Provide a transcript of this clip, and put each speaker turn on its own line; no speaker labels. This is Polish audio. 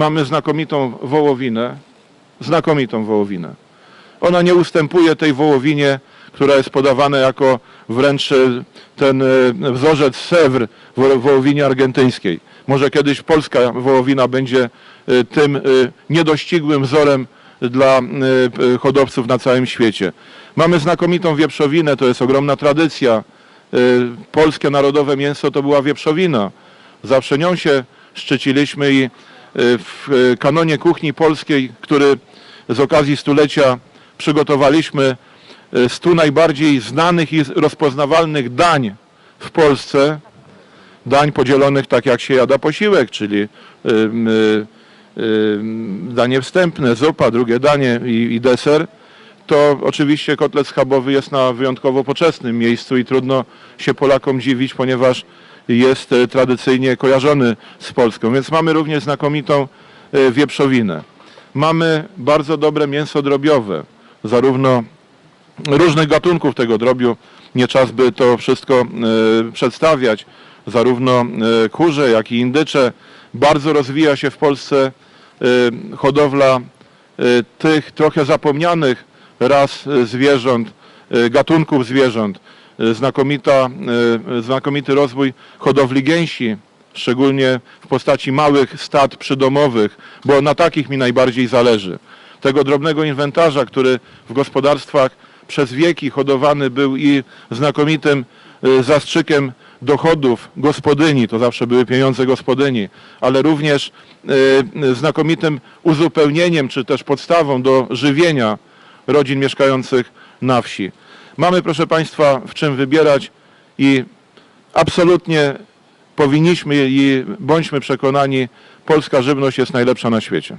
mamy znakomitą wołowinę, znakomitą wołowinę. Ona nie ustępuje tej wołowinie, która jest podawana jako wręcz e, ten e, wzorzec Sewr w wo- wołowinie argentyńskiej. Może kiedyś polska wołowina będzie e, tym niedościgłym wzorem dla hodowców na całym świecie. Mamy znakomitą wieprzowinę, to jest ogromna tradycja. Polskie narodowe mięso to była wieprzowina. Zawsze nią się szczyciliśmy i w e, kanonie kuchni polskiej, który z okazji stulecia przygotowaliśmy e, 100 najbardziej znanych i rozpoznawalnych dań w Polsce. Dań podzielonych tak jak się jada posiłek, czyli y, danie wstępne, zupa, drugie danie i, i deser. To oczywiście kotlet schabowy jest na wyjątkowo poczesnym miejscu i trudno się Polakom dziwić, ponieważ jest e, tradycyjnie kojarzony z Polską. Więc mamy również znakomitą e, wieprzowinę. Mamy bardzo dobre mięso drobiowe, zarówno różnych gatunków tego drobiu. Nie czas by to wszystko e, przedstawiać. Zarówno kurze, jak i indycze. Bardzo rozwija się w Polsce hodowla tych trochę zapomnianych ras zwierząt, gatunków zwierząt. E, Znakomita, e, znakomity rozwój hodowli gęsi, szczególnie w postaci małych stad przydomowych, bo na takich mi najbardziej zależy. Tego drobnego inwentarza, który w gospodarstwach przez wieki hodowany był i znakomitym zastrzykiem dochodów gospodyni, to zawsze były pieniądze gospodyni, ale również znakomitym uzupełnieniem czy też podstawą do żywienia rodzin mieszkających na wsi. Mamy, proszę Państwa, w czym wybierać i absolutnie powinniśmy i bądźmy przekonani, polska żywność jest najlepsza na świecie.